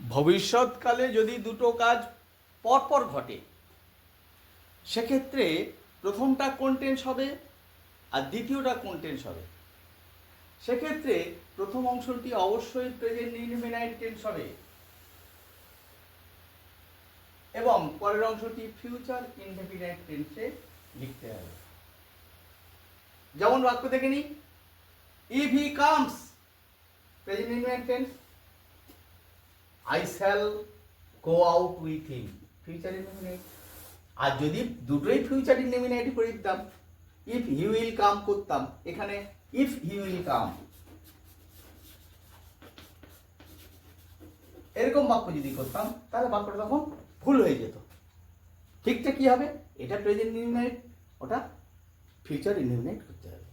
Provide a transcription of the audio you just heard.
ভবিষ্যৎকালে যদি দুটো কাজ পরপর ঘটে, সেক্ষেত্রে প্রথমটা কোন টেন্স হবে আর দ্বিতীয়টা কোন টেন্স হবে? সেক্ষেত্রে প্রথম অংশটি অবশ্যই প্রেজেন্ট ইনডিফিনাইট টেন্স হবে এবং পরের অংশটি ফিউচার ইনডিফিনাইট টেন্সে লিখতে হবে। যেমন বাক্য দেখে নিই। If he comes present indefinite tense I shall go out with him future indefinite আর যদি দুটোই ফিউচার ইনডিফিনাইট করে দিতাম ইফ হি উইল কাম করতাম, এখানে ইফ হি উইল কাম এরকম বাক্য যদি করতাম, তাহলে বাক্যটা তখন ভুল হয়ে যেত। ঠিকটা কি হবে? এটা প্রেজেন্ট ইনডিফিনাইট ওটা ফিউচার ইনডিফিনাইট করতে হবে।